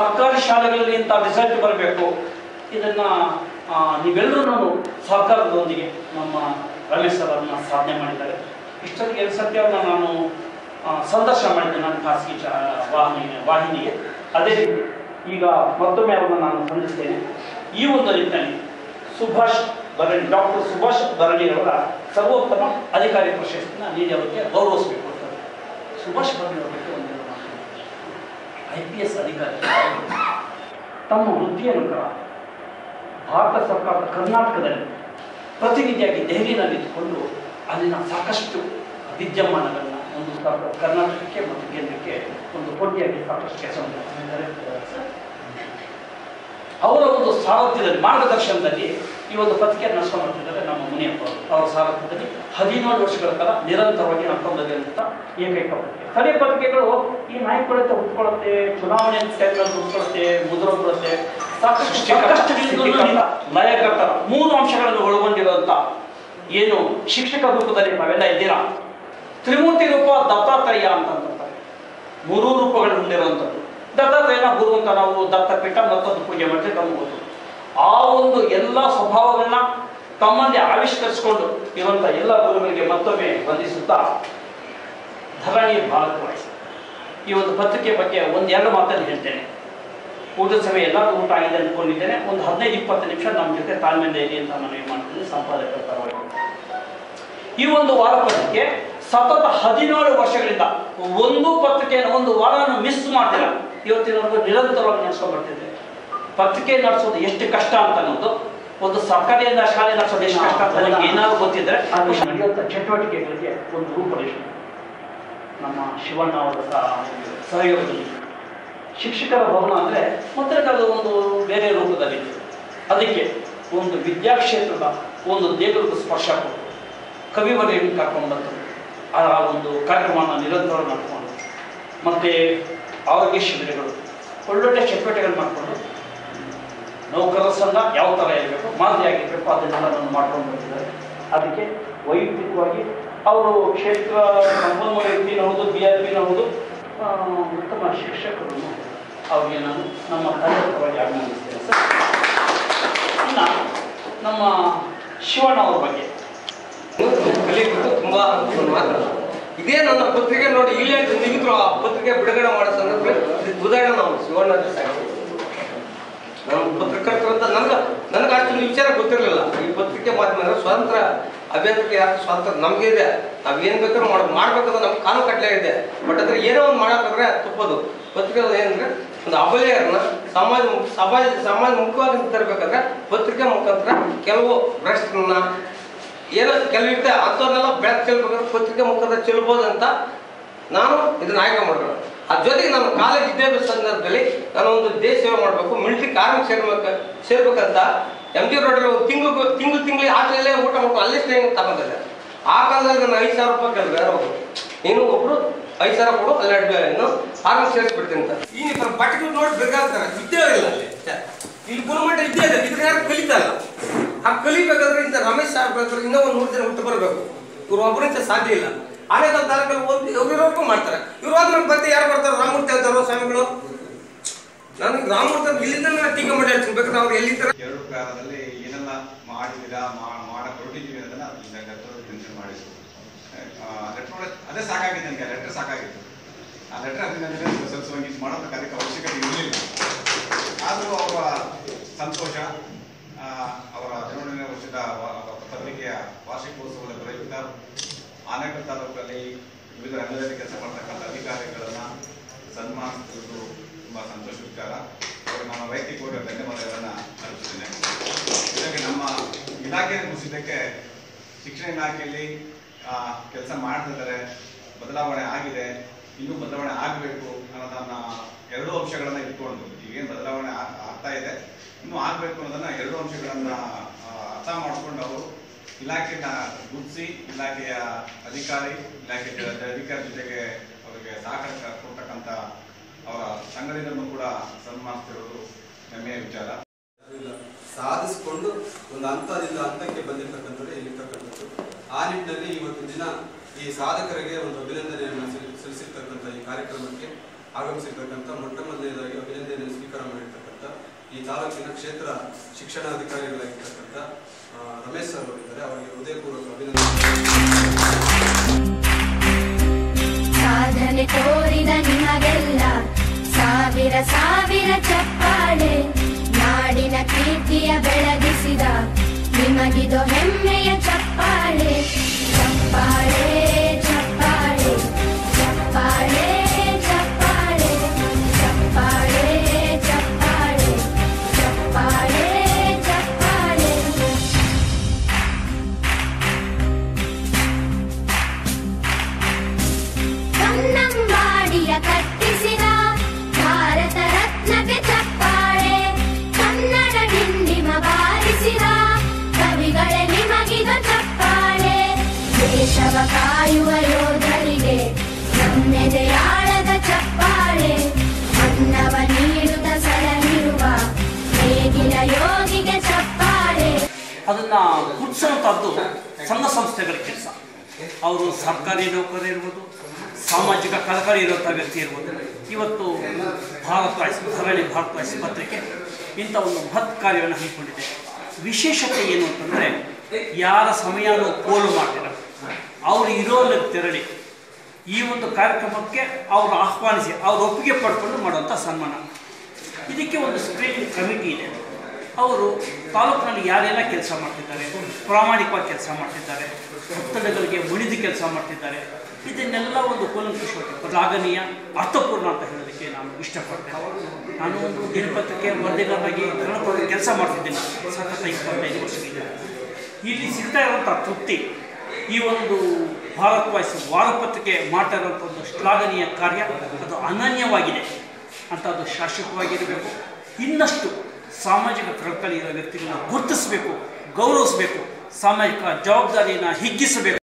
ಸರ್ಕಾರಿ ಶಾಲೆಗಳಲ್ಲಿ ಇಂಥ ರಿಸಲ್ಟ್ ಬರಬೇಕು. ಇದನ್ನ ನೀವೆಲ್ಲರೂ ಸರ್ಕಾರದೊಂದಿಗೆ ನಮ್ಮ ರಮೇಶ್ ಸರ್ ಸಾಧನೆ ಮಾಡಿದ್ದಾರೆ. ಇಷ್ಟೊತ್ತಿಗೆ ಸತ್ಯವನ್ನು ಸತ್ಯ ನಾನು ಸಂದರ್ಶನ ಮಾಡಿದ್ದೆ ನನ್ನ ಖಾಸಗಿ ವಾಹಿನಿ, ವಾಹಿನಿಗೆ. ಅದೇ ರೀತಿ ಈಗ ಮತ್ತೊಮ್ಮೆ ಅವರನ್ನು ನಾನು ಹೊಂದಿಸ್ತೇನೆ ಈ ಒಂದು ನಿಟ್ಟಿನಲ್ಲಿ ಸುಭಾಷ್ ಭರಣಿ ಡಾಕ್ಟರ್ ಸುಭಾಷ್ ಬರಣಿ ಅವರ ಸರ್ವೋತ್ತಮ ಅಧಿಕಾರಿ ಪ್ರಶಸ್ತಿನ ನೀಡಿ ಅವರಿಗೆ ಗೌರವಿಸಬೇಕು ಸುಭಾಷ್ ಬರಣಿ ಅವರ. ಐ ಪಿ ಎಸ್ ಅಧಿಕಾರಿ. ತಮ್ಮ ವೃತ್ತಿಯನ್ನು ಭಾರತ ಸರ್ಕಾರದ ಕರ್ನಾಟಕದಲ್ಲಿ ಪ್ರತಿನಿಧಿಯಾಗಿ ದೆಹಲಿಯಲ್ಲಿದ್ದುಕೊಂಡು ಅಲ್ಲಿನ ಸಾಕಷ್ಟು ವಿದ್ಯಮಾನಗಳನ್ನು ಒಂದು ಕರ್- ಕರ್ನಾಟಕಕ್ಕೆ ಮತ್ತು ಕೇಂದ್ರಕ್ಕೆ ಒಂದು ಕೊಟ್ಟಿಯಾಗಿ ಸಾಕಷ್ಟು ಕೆಲಸ ಅವರ ಒಂದು ಸಾರಥ್ಯದಲ್ಲಿ, ಮಾರ್ಗದರ್ಶನದಲ್ಲಿ ಈ ಒಂದು ಪತ್ರಿಕೆಯನ್ನು ನಡೆಸ್ಕೊಂಡು ಮಾಡ್ತಿದ್ದಾರೆ ನಮ್ಮ ಮುನಿಯಪ್ಪ ಅವರು. ಅವರ ಸಾರಥ್ಯದಲ್ಲಿ ಹದಿನೇಳು ವರ್ಷಗಳ ಕಾಲ ನಿರಂತರವಾಗಿ ನಡ್ಕೊಂಡಂತ ಏಕೈಕ ಪತ್ರಿಕೆ. ಸ್ಥಳೀಯ ಪತ್ರಿಕೆಗಳು ಈ ನಾಯಕತೆ ಹುಟ್ಕೊಳ್ಳುತ್ತೆ ಚುನಾವಣೆ ಟೈಮ್ನಲ್ಲಿ ಹುಟ್ಕೊಳ್ಳುತ್ತೆ ಮುದ್ರ ಸಾಕಷ್ಟು ಸಾಕಷ್ಟು ಲಯಕರ್ತರ ಮೂರು ಅಂಶಗಳನ್ನು ಒಳಗೊಂಡಿರುವಂತ ಏನು ಶಿಕ್ಷಕ ರೂಪದಲ್ಲಿ ನಾವೆಲ್ಲ ಇದ್ದೀರಾ? ತ್ರಿಮೂರ್ತಿ ರೂಪ ದತ್ತಾತ್ರೇಯ ಅಂತ ಮೂರು ರೂಪಗಳು ಹೊಂದಿರುವಂಥದ್ದು ದತ್ತಾತ್ರೇಯನ ಗುರು ಅಂತ ನಾವು ದತ್ತಪೀಠ ಮತ್ತೊಂದು ಪೂಜೆ ಮಾಡ್ತೀವಿ ನಮ್ಗೆ ಆ ಒಂದು ಎಲ್ಲ ಸ್ವಭಾವಗಳನ್ನ ತಮ್ಮಲ್ಲಿ ಆವಿಷ್ಕರಿಸಿಕೊಂಡು ಇರುವಂತ ಎಲ್ಲ ಗುರುಗಳಿಗೆ ಮತ್ತೊಮ್ಮೆ ವಂದಿಸುತ್ತಾ ಧರಣಿ ಭಾರತವಾಯಿಸಿ ಈ ಒಂದು ಪತ್ರಿಕೆ ಬಗ್ಗೆ ಒಂದೆರಡು ಮಾತನ್ನು ಹೇಳ್ತೇನೆ. ಊಟದ ಸಮಯ ಎಲ್ಲರೂ ಊಟ ಆಗಿದೆ ಅಂದ್ಕೊಂಡಿದ್ದೇನೆ ಒಂದು ಹದಿನೈದು ಇಪ್ಪತ್ತು ನಿಮಿಷ ನಮ್ಮ ಜೊತೆ ತಾಳ್ಮೆಯಿಂದ ಇರಿ ಅಂತ ನಾನು ಏನು ಮಾಡ್ತೀನಿ. ಸಂಪಾದಕರ ಪರವಾಗಿ. ಈ ಒಂದು ವಾರ ಪತ್ರಿಕೆ ಸತತ ಹದಿನೇಳು ವರ್ಷಗಳಿಂದ ಒಂದು ಪತ್ರಿಕೆಯನ್ನು ಒಂದು ವಾರವನ್ನು ಮಿಸ್ ಮಾಡ್ತಿಲ್ಲ. ಇವತ್ತಿನವರೆಗೂ ನಿರಂತರವಾಗಿ ನಡೆಸ್ಕೊಂಡು ಬರ್ತಿದ್ದೆ ಪತ್ರಿಕೆ ನಡೆಸೋದು ಎಷ್ಟು ಕಷ್ಟ ಅಂತ ಅನ್ನೋದು ಒಂದು ಸರ್ಕಾರಿಯಿಂದ ಶಾಲೆ ನಡೆಸೋದು ಎಷ್ಟು ಕಷ್ಟ ಅಂತ ನನಗೆ ಏನಾದ್ರು ಗೊತ್ತಿದ್ರೆ ನಡೆಯುವಂಥ ಚಟುವಟಿಕೆಗಳಿಗೆ ಒಂದು ರೂಪರೇಷೆ ನಮ್ಮ ಶಿವಣ್ಣ ಅವರ ಸಹ- ಸಹಯೋಗದಲ್ಲಿ. ಶಿಕ್ಷಕರ ಭವನ ಅಂದರೆ ಮೊದಲ ಕಾಲದ ಒಂದು ಬೇರೆ ರೂಪದಲ್ಲಿ ಅದಕ್ಕೆ ಒಂದು ವಿದ್ಯಾಕ್ಷೇತ್ರದ ಒಂದು ದೇಗುಲದ ಸ್ಪರ್ಶ ಕೊಟ್ಟು ಕವಿವರೆಯನ್ನು ಕರ್ಕೊಂಡು ಬಂದರು ಆ ಒಂದು ಕಾರ್ಯಕ್ರಮವನ್ನು ನಿರಂತರ ಮಾಡಿಕೊಂಡು ಮತ್ತು ಆರೋಗ್ಯ ಶಿಬಿರಗಳು. ಒಳ್ಳೊಳ್ಳೆ ಚಟುವಟಿಕೆಗಳು ಮಾಡಿಕೊಂಡು ನೌಕರರ ಸಂಘ ಯಾವ ಥರ ಇರಬೇಕು? ಮಾದರಿಯಾಗಿರಬೇಕು ಅದನ್ನೆಲ್ಲ ನಾನು ಮಾಡ್ಕೊಂಡು ಬರ್ತಿದ್ದಾರೆ. ಅದಕ್ಕೆ ವೈಯಕ್ತಿಕವಾಗಿ ಅವರು ಕ್ಷೇತ್ರ ಸಂಪನ್ಮೂಲ ವ್ಯಕ್ತಿ ಹೌದು ಬಿ ಆರ್ ಪಿನ ಹೌದು ಆ, ಉತ್ತಮ ಶಿಕ್ಷಕರು ಅವರಿಗೆ ನಾನು ನಮ್ಮ ಕಾರ್ಯಕ್ರಮವಾಗಿ ಅಭಿನಂದಿಸ್ತೇನೆ ಸರ್ ಇನ್ನು ನಮ್ಮ ಶಿವಣ್ಣ ಅವ್ರ ಬಗ್ಗೆ. ಕಲಿಯೋದು ತುಂಬ ಮಾತ್ರ ಮಾತು ಇದೇ ನನ್ನ ಪತ್ರಿಕೆ ನೋಡಿ ಇಲ್ಲೇ ನಿಂತರು ಆ ಪತ್ರಿಕೆ ಬಿಡುಗಡೆ ಮಾಡೋ ಸಂದರ್ಭದಲ್ಲಿ ಉದಾಹರಣೆ ನಾವು ಶಿವಣ್ಣ ಸಾಕು. ನಾನು ಪತ್ರಕರ್ತರು ಅಂತ ನನ್ಗೆ ನನಗೆ ಅಷ್ಟು ವಿಚಾರ ಗೊತ್ತಿರಲಿಲ್ಲ. ಈ ಪತ್ರಿಕೆ ಮಾಧ್ಯಮ ಸ್ವತಂತ್ರ ಅಭ್ಯರ್ಥಿಗೆ ಯಾಕೆ ಸ್ವಾತಂತ್ರ್ಯ ನಮಗೆ ಇದೆ. ನಾವು ಏನು ಬೇಕಾದ್ರೂ ಮಾಡ ಮಾಡ್ಬೇಕಂತ ನಮ್ಗೆ ಕಾನೂನು ಕಟ್ಲೆ ಇದೆ. ಬಟ್ ಅದ್ರ ಏನೋ ಒಂದು ಮಾಡೋಕ್ಕಾದ್ರೆ ತುಪ್ಪದು. ಪತ್ರಿಕೆ ಏನಂದ್ರೆ ಒಂದು ಅಬಲೆಯರನ್ನ ಸಮಾಜ ಸಮಾಜ ಸಮಾಜ ಮುಖವಾಗಿ ತರಬೇಕಾದ್ರೆ ಪತ್ರಿಕೆ ಮುಖಾಂತರ ಕೆಲವು ಭ್ರಷ್ಟರನ್ನ ಏನೋ ಕೆಲವು ಇರ್ತಾರೆ ಅಂಥವ್ರನ್ನೆಲ್ಲ ಬೆಳಕು ಚೆಲ್ಬೇಕಾದ್ರೆ ಪತ್ರಿಕೆ ಮುಖಾಂತರ ಚೆಲ್ಬೋದು ಅಂತ ನಾನು ಇದನ್ನ ಆಯ್ಕೆ ಮಾಡೋಣ ಅದ್ರ ಜೊತೆಗೆ ನಾನು ಕಾಲೇಜ್ ವಿದ್ಯಾಭ್ಯಾಸ ಸಂದರ್ಭದಲ್ಲಿ ನಾನು ಒಂದು ದೇಶ ಸೇವೆ ಮಾಡಬೇಕು ಮಿಲಿಟರಿ ಕಾರ್ಮಿಕ ಸೇರ್ಬೇಕು, ಸೇರ್ಬೇಕಂತ ಎಂ ಜಿ ರೋಡಲ್ಲಿ ಒಂದು ತಿಂಗಳು ತಿಂಗಳು ತಿಂಗಳು ಹಾಸ್ಟೆಲ್ಲೇ ಊಟ ಮಾಡ್ಕೊಂಡು ಅಲ್ಲೇ ಸ್ಟೇ ತಗೊಂಡಿದ್ದೆ ಆ ಕಾಲದಲ್ಲಿ ನಾನು ಐದು ಸಾವಿರ ರೂಪಾಯಿ ಕೇಳಿದ್ರೆ ಒಬ್ರು ನೀನು ಒಬ್ರು ಐದು ಸಾವಿರ ಕೊಡು ಅಲ್ಲಿ ಇನ್ನು ಆರ್ಮಿ ಸೇರಿಸ್ಬಿಡ್ತೀನಿ ಅಂತ. ಈ ನೀವು ಬಟ್ಟೆಗಳು ನೋಡಿ ಬೇಕಾಗ್ತಾರೆ ವಿದ್ಯೆ ಇಲ್ಲ ಅಲ್ಲಿ. ಇಲ್ಲಿ ಗುಣಮಟ್ಟ ವಿದ್ಯೆ ಇದೆ, ಇದ್ರ ಯಾರು ಕಲಿತಾ ಇಲ್ಲ ಆ ಕಲಿಬೇಕಾದ್ರೆ ಇಂಥ ರಮೇಶ್ ಸಾಹೇಬ್ ಬೇಕಾದ್ರೆ ಇನ್ನೂ ಒಂದು ನೂರು ಜನ ಹುಟ್ಟು ಬರಬೇಕು. ಇವ್ರು ಒಬ್ಬರಿಂದ ಸಾಧ್ಯ ಇಲ್ಲ. ಆನೇಕಲ್ ತಾಲೂಕಲ್ಲಿ ಓದಿ ಅವ್ರಿಗೂ ಮಾಡ್ತಾರೆ. ಇವ್ರು ಆದ್ಮೇಲೆ ಮತ್ತೆ ಯಾರು ಬರ್ತಾರೆ ರಾಮಮೂರ್ತಿ ಅಂತಾರೋ ಸ್ವಾಮಿಗಳು ನನಗೆ ರಾಮಮೂರ್ತಿ ಅಂತ ಇಲ್ಲಿಂದ ನಾನು ಟೀಕೆ ಮಾಡಿ ಹೇಳ್ತೀನಿ ಬೇಕಾದ್ರೆ ಅವ್ರು ಎಲ್ಲಿದ್ದಾರೆ ಎರಡು ಕಾಲದಲ್ಲಿ ಏನೆಲ್ಲ ಮಾಡಿದ್ದೀರಾ ಮಾ- ಮಾಡಕ್ ಹೊರಟಿದ್ದೀವಿ ಅನ್ನೋದನ್ನ ಲೆಟರ್ ಮೆನ್ಷನ್ ಮಾಡಿದ್ರು ಲೆಟರ್ ಅದೇ ಸಾಕಾಗಿತ್ತು ನನಗೆ ಲೆಟರ್ ಸಾಕಾಗಿತ್ತು. ಆ ಲೆಟರ್ ಅಭಿನಂದನೆ ಸಲ್ಲಿಸುವಂಗೆ ಇದು ಮಾಡೋದಕ್ಕೆ ಅವಶ್ಯಕತೆ ಇರಲಿಲ್ಲ. ಆದರೂ ಅವರ ಸಂತೋಷ ಅವರ ಹದಿನೇಳನೇ ವರ್ಷದ ಪತ್ರಿಕೆಯ ವಾರ್ಷಿಕೋತ್ಸವದ ಪ್ರಯುಕ್ತ ಆನೇಕಲ್ ತಾಲೂಕಲ್ಲಿ ವಿವಿಧ ರಂಗದಲ್ಲಿ ಕೆಲಸ ಮಾಡ್ತಕ್ಕಂಥ ಅಧಿಕಾರಿಗಳನ್ನು ಸನ್ಮಾನಿಸಿರುವುದು ತುಂಬ ಸಂತೋಷ ವಿಚಾರ ಅವರು ನಮ್ಮ ವೈಯಕ್ತಿಕವಾಗಿ ಧನ್ಯವಾದಗಳನ್ನು ಅರ್ಪಿಸ್ತೇನೆ ಜೊತೆಗೆ ನಮ್ಮ ಇಲಾಖೆಯನ್ನು ಮುಗಿಸಿದ್ದಕ್ಕೆ ಶಿಕ್ಷಣ ಇಲಾಖೆಯಲ್ಲಿ ಕೆಲಸ ಮಾಡ್ತಿದ್ದಾರೆ. ಬದಲಾವಣೆ ಆಗಿದೆ, ಇನ್ನೂ ಬದಲಾವಣೆ ಆಗಬೇಕು ಅನ್ನೋದನ್ನ ಎರಡು ಅಂಶಗಳನ್ನ ಇಟ್ಕೊಂಡು ಈಗೇನು ಬದಲಾವಣೆ ಆಗ್ತಾ ಇದೆ. ಇನ್ನೂ ಆಗಬೇಕು ಅನ್ನೋದನ್ನ ಎರಡು ಅಂಶಗಳನ್ನ ಅರ್ಥ ಮಾಡಿಕೊಂಡು ಅವರು ಇಲಾಖೆನ ಗುರುತಿಸಿ, ಇಲಾಖೆಯ ಅಧಿಕಾರಿ, ಇಲಾಖೆ ಅಧಿಕಾರಿ ಜೊತೆಗೆ ಅವರಿಗೆ ಸಹಕಾರ ಕೊಡ್ತಕ್ಕಂಥ ಅವರ ಸಂಘದಿಂದಲೂ ಕೂಡ ಸನ್ಮಾನಿಸ್ತಿರೋದು ಹೆಮ್ಮೆಯ ವಿಚಾರ. ಸಾಧಿಸಿಕೊಂಡು ಒಂದು ಹಂತದಿಂದ ಹಂತಕ್ಕೆ ಬಂದಿರತಕ್ಕಂಥದ್ದು ಇಲ್ಲಿರ್ತಕ್ಕಂಥದ್ದು. ಆ ನಿಟ್ಟಿನಲ್ಲಿ ಇವತ್ತು ದಿನ ಈ ಸಾಧಕರಿಗೆ ಒಂದು ಅಭಿನಂದನೆಯನ್ನು ಸಲ್ಲಿ- ಸಲ್ಲಿಸಿರ್ತಕ್ಕಂಥ ಈ ಕಾರ್ಯಕ್ರಮಕ್ಕೆ ಆಗಮಿಸಿರ್ತಕ್ಕಂಥ ಮೊಟ್ಟ ಮೊದಲನೇದಾಗಿ ಅಭಿನಂದನೆಯನ್ನು ಸ್ವೀಕಾರ ಮಾಡಿರ್ತಕ್ಕಂಥ ಈ ತಾಲೂಕಿನ ಕ್ಷೇತ್ರ ಶಿಕ್ಷಣಾಧಿಕಾರಿಗಳಾಗಿರ್ತಕ್ಕಂಥ ಕಾಯುವ ಯೋಧರಿಗೆ ನಮ್ಮೆದೆಯಾಳದ ಚಪ್ಪಾಳೆ. ಅನ್ನವ ನೀಡುತ್ತ ಸಲಹಿರುವ ಯೋಗಿಗೆ ಚಪ್ಪಾಳೆ. ಅದನ್ನ ಸಣ್ಣ ಸಂಸ್ಥೆಗಳ ಕೆಲಸ. ಅವರು ಸರ್ಕಾರಿ ನೌಕರ ಇರ್ಬೋದು, ಸಾಮಾಜಿಕ ಕಳಕಳಿ ಇರುವಂಥ ವ್ಯಕ್ತಿ ಇರ್ಬೋದು. ಇವತ್ತು ಭಾರತ ಧರಣಿ ಭಾರತ ಪತ್ರಿಕೆ ಇಂಥ ಒಂದು ಮಹತ್ ಕಾರ್ಯವನ್ನು ಹಮ್ಮಿಕೊಂಡಿದೆ. ವಿಶೇಷತೆ ಏನು ಅಂತಂದರೆ, ಯಾರ ಸಮಯನೂ ಪೋಲು ಮಾಡಿಲ್ಲ ಅವರು ಇರೋಲ್ಲಿ ತೆರಳಿ. ಈ ಒಂದು ಕಾರ್ಯಕ್ರಮಕ್ಕೆ ಅವರು ಆಹ್ವಾನಿಸಿ, ಅವರು ಒಪ್ಪಿಗೆ ಪಡ್ಕೊಂಡು ಮಾಡುವಂಥ ಸನ್ಮಾನ. ಇದಕ್ಕೆ ಒಂದು ಸ್ಕ್ರೀನಿಂಗ್ ಕಮಿಟಿ ಇದೆ. ಅವರು ತಾಲೂಕಿನಲ್ಲಿ ಯಾರೆಲ್ಲ ಕೆಲಸ ಮಾಡ್ತಿದ್ದಾರೆ, ಪ್ರಾಮಾಣಿಕವಾಗಿ ಕೆಲಸ ಮಾಡ್ತಿದ್ದಾರೆ, ಒತ್ತಡಗಳಿಗೆ ಮುಣಿದು ಕೆಲಸ ಮಾಡ್ತಿದ್ದಾರೆ, ಇದನ್ನೆಲ್ಲ ಒಂದು ಕೂಲಂಕುಷವಾಗಿ ಶ್ಲಾಘನೀಯ ಅರ್ಥಪೂರ್ಣ ಅಂತ ಹೇಳೋದಕ್ಕೆ ನಾನು ಇಷ್ಟಪಡ್ತೇನೆ. ನಾನು ಒಂದು ದಿನಪತ್ರಿಕೆ ವರದಿಗಾರರಾಗಿ ಕೆಲಸ ಮಾಡ್ತಿದ್ದೇನೆ. ಸತತ ಇಪ್ಪತ್ತೈದು ವರ್ಷದಿಂದ ಇಲ್ಲಿ ಸಿಗ್ತಾ ಇರುವಂಥ ತೃಪ್ತಿ ಈ ಒಂದು ಭಾರತ್ ವಾಯ್ಸ್ ವಾರಪತ್ರಿಕೆ ಮಾಡ್ತಾ ಒಂದು ಶ್ಲಾಘನೀಯ ಕಾರ್ಯ, ಅದು ಅನನ್ಯವಾಗಿದೆ. ಅಂತ ಅದು ಶಾಶ್ವತವಾಗಿರಬೇಕು. ಇನ್ನಷ್ಟು ಸಾಮಾಜಿಕ ಇರೋ ವ್ಯಕ್ತಿಗಳನ್ನ ಗುರುತಿಸಬೇಕು, ಗೌರವಿಸಬೇಕು, ಸಾಮಾಜಿಕ ಜವಾಬ್ದಾರಿಯನ್ನು ಹಿಗ್ಗಿಸಬೇಕು.